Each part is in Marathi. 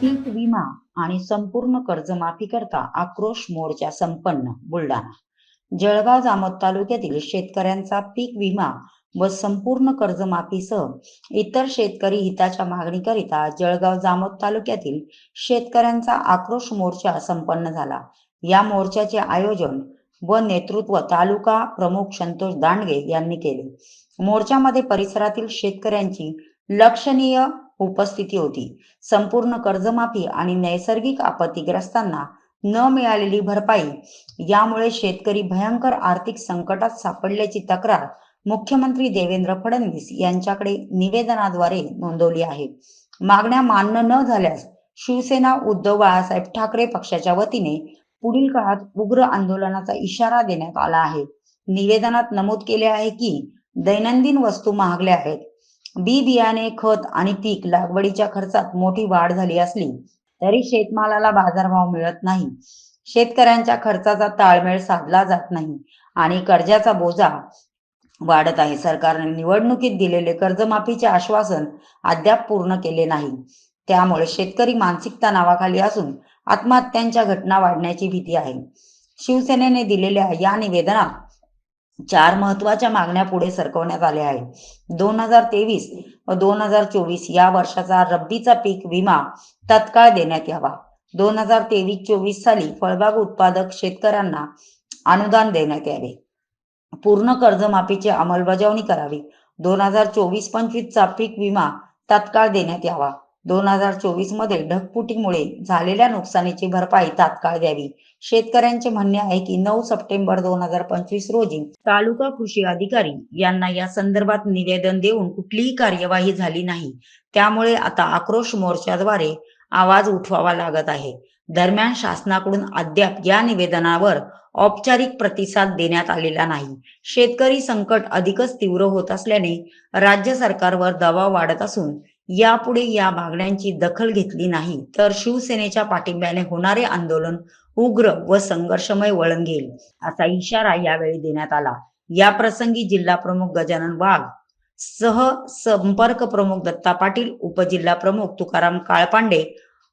पीक विमा आणि संपूर्ण कर्जमाफी करता आक्रोश मोर्चा संपन्न बुलढाणा. जळगाव जामोद तालुक्यातील शेतकऱ्यांचा पीक विमा व संपूर्ण कर्जमाफीसह इतर शेतकरी हिताच्या मागणीकरिता जळगाव जामोद तालुक्यातील शेतकऱ्यांचा आक्रोश मोर्चा संपन्न झाला. या मोर्चाचे आयोजन व नेतृत्व तालुका प्रमुख संतोष दांडगे यांनी केले. मोर्चामध्ये परिसरातील शेतकऱ्यांची लक्षणीय उपस्थिती होती. संपूर्ण कर्जमाफी आणि नैसर्गिक आपत्तीग्रस्तांना न मिळालेली भरपाई यामुळे शेतकरी भयंकर आर्थिक संकटात सापडल्याची तक्रार मुख्यमंत्री देवेंद्र फडणवीस यांच्याकडे निवेदनाद्वारे नोंदवली आहे. मागण्या मान्य न झाल्यास शिवसेना उद्धव बाळासाहेब ठाकरे पक्षाच्या वतीने पुढील काळात उग्र आंदोलनाचा इशारा देण्यात आला आहे. निवेदनात नमूद केले आहे की दैनंदिन वस्तू महागल्या आहेत. बी बियाणे खत आणि पीक लागवडीच्या खर्चात मोठी वाढ झाली असली तरी शेतमालाला बाजारभाव मिळत नाही. शेतकऱ्यांच्या खर्चाचा ताळमेळ साधला जात नाही आणि कर्जाचा बोजा वाढत आहे. सरकारने निवडणुकीत दिलेले कर्जमाफीचे आश्वासन अद्याप पूर्ण केले नाही. त्यामुळे शेतकरी मानसिक तणावाखाली असून आत्महत्यांच्या घटना वाढण्याची भीती आहे. शिवसेनेने दिलेल्या या निवेदनात चार महत्त्वाच्या मागण्या पुढे सरकवण्यात आल्या आहेत. दोन हजार तेवीस व दोन हजार चोवीस या वर्षाचा रब्बीचा पीक विमा तत्काळ देण्यात यावा. दोन हजार तेवीस चोवीस साली फळबाग उत्पादक शेतकऱ्यांना अनुदान देण्यात यावे. पूर्ण कर्जमाफीची अंमलबजावणी करावी. दोन हजार चोवीस पंचवीसचा पीक विमा तात्काळ देण्यात यावा. दोन हजार चोवीसमध्ये ढगफुटीमुळे झालेल्या नुकसानीची भरपाई तात्काळ द्यावी. शेतकऱ्यांचे म्हणणे आहे की नऊ सप्टेंबर दोन हजार पंचवीस रोजी तालुका कृषी अधिकारी यांना या संदर्भात निवेदन देऊन कुठलीही कार्यवाही झाली नाही. त्यामुळे आता आक्रोश मोर्चाद्वारे आवाज उठवावा लागत आहे. दरम्यान शासनाकडून अद्याप या निवेदनावर औपचारिक प्रतिसाद देण्यात आलेला नाही. शेतकरी संकट अधिकच तीव्र होत असल्याने राज्य सरकारवर दबाव वाढत असून यापुढे या मागण्यांची दखल घेतली नाही तर शिवसेनेच्या पाठिंब्याने होणारे आंदोलन उग्र व संघर्षमय वळण घेईल असा इशारा यावेळी देण्यात आला. या प्रसंगी जिल्हा प्रमुख गजानन वाघ सह संपर्क प्रमुख दत्ता पाटील उपजिल्हा प्रमुख तुकाराम काळपांडे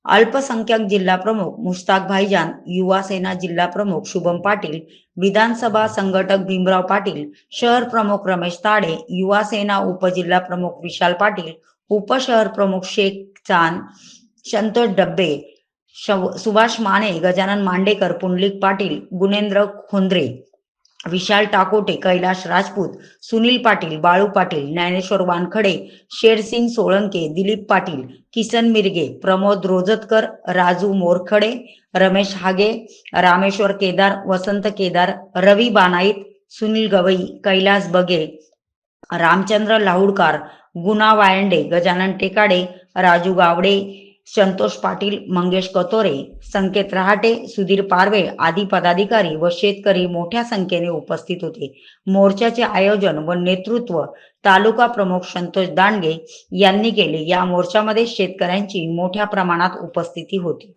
अल्पसंख्याक जिल्हा प्रमुख मुश्ताक भाईजान युवा सेना जिल्हा प्रमुख शुभम पाटील विधानसभा संघटक भीमराव पाटील शहर प्रमुख रमेश ताडे युवा सेना उपजिल्हा प्रमुख विशाल पाटील उपशहर प्रमुख शेख चांद संतोष डब्बे सुभाष माने गजानन मांडेकर पुंडलिक पाटील गुणेंद्र खोंद्रे विशाल टाकोटे कैलाश राजपूत सुनील पाटील बाळू पाटील ज्ञानेश्वर वानखडे शेरसिंग सोळंके दिलीप पाटील किसन मिरगे प्रमोद रोजतकर राजू मोरखडे रमेश हागे रामेश्वर केदार वसंत केदार रवी बानाईत सुनील गवई कैलास बगे रामचंद्र लाहुडकार गुना वायंडे गजानन टेकाडे राजू गावडे संतोष पाटील मंगेश कतोरे संकेत रहाटे सुधीर पारवे आदी पदाधिकारी व शेतकरी मोठ्या संख्येने उपस्थित होते. मोर्चाचे आयोजन व नेतृत्व तालुका प्रमुख संतोष दांडगे यांनी केले. या मोर्चामध्ये शेतकऱ्यांची मोठ्या प्रमाणात उपस्थिती होती.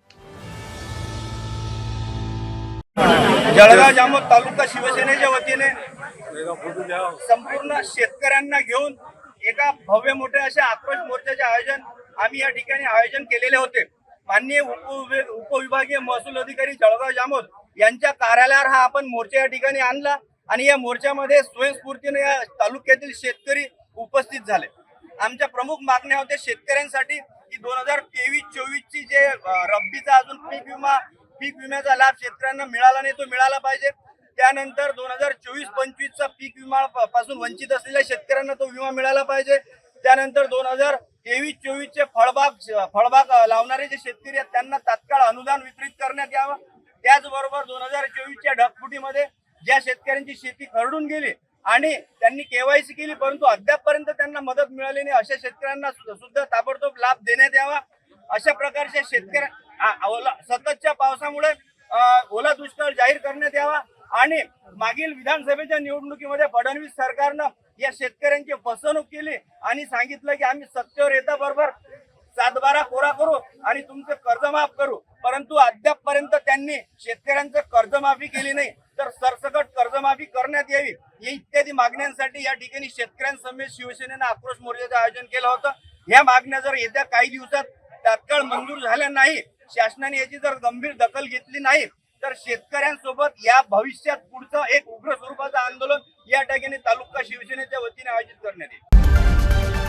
जळगाव जामोद तालुका शिवसेनेच्या वतीने संपूर्ण शेतकऱ्यांना घेऊन एका भव्य मोठ्या अशा आक्रोश मोर्चाचे आयोजन आम्ही या ठिकाणी आयोजन केलेले होते. माननीय उप उपविभागीय महसूल अधिकारी जळगाव जामोद यांच्या कार्यालयावर हा आपण मोर्चा या ठिकाणी आणला आणि या मोर्चामध्ये स्वयंस्फूर्तीने या तालुक्यातील शेतकरी उपस्थित झाले. आमच्या प्रमुख मागण्या होत्या शेतकऱ्यांसाठी की दोन हजार तेवीस चोवीस ची जे रब्बीचा अजून पीक विमा पीक विम्याचा लाभ शेतकऱ्यांना मिळाला नाही तो मिळाला पाहिजे. त्यानंतर दोन हजार चोवीस पंचवीसचा पीक विमा पासून वंचित असलेल्या शेतकऱ्यांना तो विमा मिळाला पाहिजे. त्यानंतर दोन हजार तेवीस चोवीसचे फळबाग फळबाग लावणारे जे शेतकरी आहेत त्यांना तात्काळ अनुदान वितरित करण्यात यावं. त्याचबरोबर दोन हजार चोवीसच्या ढगफुटीमध्ये ज्या शेतकऱ्यांची शेती खरडून गेली आणि त्यांनी केवायसी केली परंतु अद्यापपर्यंत त्यांना मदत मिळाली नाही अशा शेतकऱ्यांना सुद्धा ताबडतोब लाभ देण्यात यावा. अशा प्रकारच्या शेतकऱ्या ओला- सततच्या पावसामुळे ओला दुष्काळ जाहीर करण्यात यावा. आणि मागील विधानसभेच्या निवडणुकीमध्ये फडणवीस सरकारनं या शेतकऱ्यांची फसवणूक केली आणि सांगितलं की आम्ही सत्तेवर येता बरोबर सातबारा कोरा करू आणि तुमचं कर्ज माफ करू. परंतु अद्यापपर्यंत त्यांनी शेतकऱ्यांचं कर्जमाफी केली नाही. तर सरसकट कर्जमाफी करण्यात यावी. या इत्यादी मागण्यांसाठी या ठिकाणी शेतकऱ्यांसमेत शिवसेनेनं आक्रोश मोर्चाचं आयोजन केलं होतं. या मागण्या जर येत्या काही दिवसात तात्काळ मंजूर झाल्या नाही शासनाने याची जर गंभीर दखल घेतली नाही तर शेतकऱ्यांसोबत या भविष्यात पुढचं एक उग्र स्वरूपाचं आंदोलन या ठिकाणी तालुका शिवसेनेच्या वतीने आयोजित करण्यात येईल.